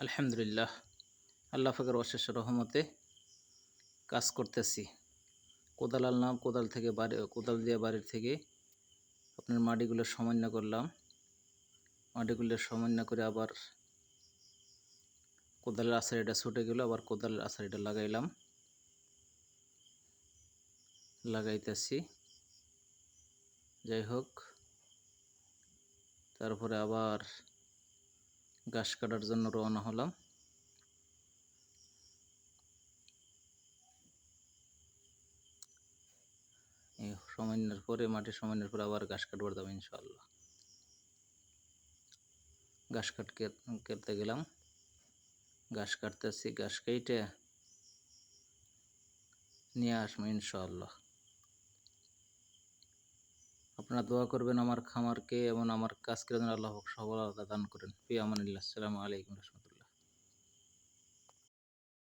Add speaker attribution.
Speaker 1: আলহামদুলিল্লাহ, আল্লাহ ফাকের অশেষ রহমতে কাজ করতেছি। কোদাল আনলাম কোদাল থেকে বাড়ি, কোদাল দিয়ে বাড়ির থেকে আপনার মাটিগুলো সমান্য করলাম। মাটিগুলো সমান্য করে আবার কোদালের আছাড়িটা ছুটে গেল, আবার কোদালের আছাড়িটা লাগাইলাম। লাগাইতেছি। যাই হোক, তারপরে আবার ঘাস কাটার জন্য রওনা হলাম। এই সমান্যের পরে মাটি সমান্যের পরে আবার ঘাস কাটবার যাব ইনশাল্লাহ ঘাস কাট কেটে গেলাম। ঘাস কাটতেছি ঘাস কেটে নিয়ে আসব ইনশাআল্লাহ। আপনারা দোয়া করবেন আমার খামারকে এবং আমার কাজকে আল্লাহ সফলতা দান করেন। ফি আমানিল্লাহ আসসালামু আলাইকুম